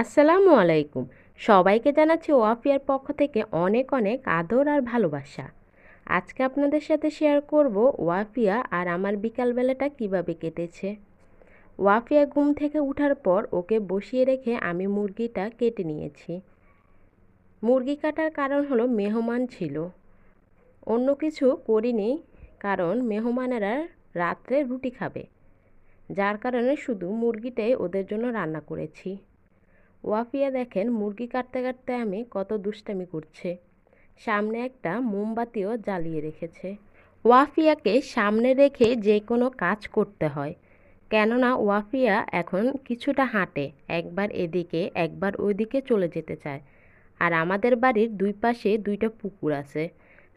আসসালামু আলাইকুম। সবাইকে জানাচ্ছি ওয়াফিয়ার পক্ষ থেকে অনেক অনেক আদর আর ভালোবাসা। আজকে আপনাদের সাথে শেয়ার করব ওয়াফিয়া আর আমার বিকালবেলাটা কীভাবে কেটেছে। ওয়াফিয়া ঘুম থেকে ওঠার পর ওকে বসিয়ে রেখে আমি মুরগিটা কেটে নিয়েছি। মুরগি কাটার কারণ হলো মেহমান ছিল। অন্য কিছু করিনি, কারণ মেহমানেরা রাত্রে রুটি খাবে। যার কারণে শুধু মুরগিটাই ওদের জন্য রান্না করেছি। ওয়াফিয়া দেখেন, মুরগি কাটতে কাটতে আমি কত দুষ্টামি করছে। সামনে একটা মোমবাতিও জ্বালিয়ে রেখেছে। ওয়াফিয়াকে সামনে রেখে যে কোনো কাজ করতে হয়। কেননা ওয়াফিয়া এখন কিছুটা হাঁটে, একবার এদিকে, একবার ওইদিকে চলে যেতে চায়। আর আমাদের বাড়ির দুই পাশে দুইটা পুকুর আছে,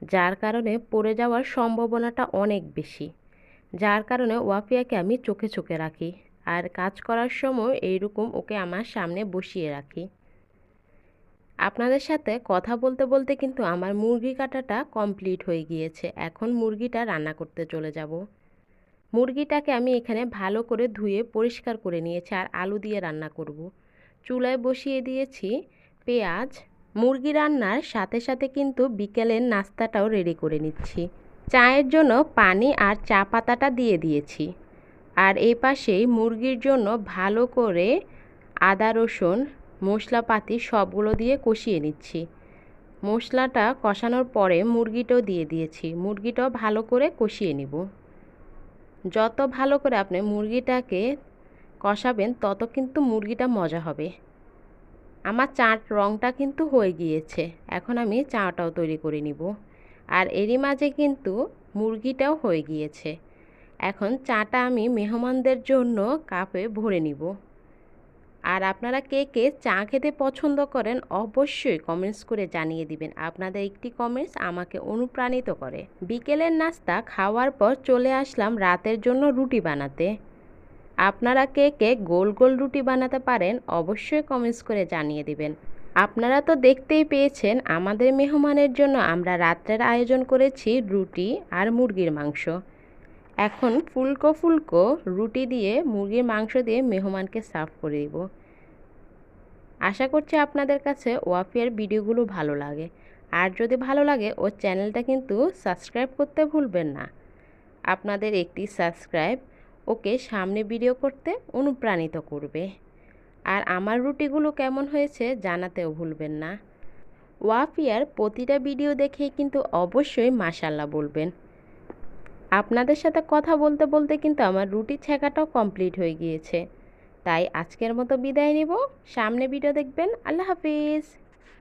যার কারণে পড়ে যাওয়ার সম্ভাবনাটা অনেক বেশি। যার কারণে ওয়াফিয়াকে আমি চোখে চোখে রাখি। আর কাজ করার সময় এইরকম ওকে আমার সামনে বসিয়ে রাখি। আপনাদের সাথে কথা বলতে বলতে কিন্তু আমার মুরগি কাটাটা কমপ্লিট হয়ে গিয়েছে। এখন মুরগিটা রান্না করতে চলে যাব। মুরগিটাকে আমি এখানে ভালো করে ধুয়ে পরিষ্কার করে নিয়েছি আর আলু দিয়ে রান্না করব। চুলায় বসিয়ে দিয়েছি পেঁয়াজ। মুরগি রান্নার সাথে সাথে কিন্তু বিকেলের নাস্তাটাও রেডি করে নিচ্ছি। চায়ের জন্য পানি আর চা পাতাটা দিয়ে দিয়েছি। আর এই পাশেই মুরগির জন্য ভালো করে আদা, রসুন, মশলাপাতি সবগুলো দিয়ে কষিয়ে নিচ্ছি। মশলাটা কষানোর পরে মুরগিটাও দিয়ে দিয়েছি। মুরগিটাও ভালো করে কষিয়ে নিব। যত ভালো করে আপনি মুরগিটাকে কষাবেন, তত কিন্তু মুরগিটা মজা হবে। আমার চাট রঙটা কিন্তু হয়ে গিয়েছে। এখন আমি চাটাও তৈরি করে নিব। আর এরই মাঝে কিন্তু মুরগিটাও হয়ে গিয়েছে। এখন চাটা আমি মেহমানদের জন্য কাপে ভরে নিব। আর আপনারা কে কে চা খেতে পছন্দ করেন অবশ্যই কমেন্টস করে জানিয়ে দিবেন। আপনাদের একটি কমেন্টস আমাকে অনুপ্রাণিত করে। বিকেলের নাস্তা খাওয়ার পর চলে আসলাম রাতের জন্য রুটি বানাতে। আপনারা কে কে গোল গোল রুটি বানাতে পারেন অবশ্যই কমেন্টস করে জানিয়ে দিবেন। আপনারা তো দেখতেই পেয়েছেন আমাদের মেহমানের জন্য আমরা রাত্রের আয়োজন করেছি রুটি আর মুরগির মাংস। এখন ফুলকো ফুলকো রুটি দিয়ে মুরগির মাংস দিয়ে মেহমানকে সার্ভ করে দিব। আশা করছি আপনাদের কাছে ওয়াফিয়ার ভিডিওগুলো ভালো লাগে। আর যদি ভালো লাগে, ও চ্যানেলটা কিন্তু সাবস্ক্রাইব করতে ভুলবেন না। আপনাদের একটি সাবস্ক্রাইব ওকে সামনে ভিডিও করতে অনুপ্রাণিত করবে। আর আমার রুটিগুলো কেমন হয়েছে জানাতেও ভুলবেন না। ওয়াফিয়ার প্রতিটা ভিডিও দেখেই কিন্তু অবশ্যই মাসাল্লাহ বলবেন। আপনাদের সাথে কথা বলতে বলতে কিন্তু আমার রুটি ছেঁকাটাও কমপ্লিট হয়ে গিয়েছে। তাই আজকের মতো বিদায় নেব। সামনে ভিডিও দেখবেন। আল্লাহ হাফিজ।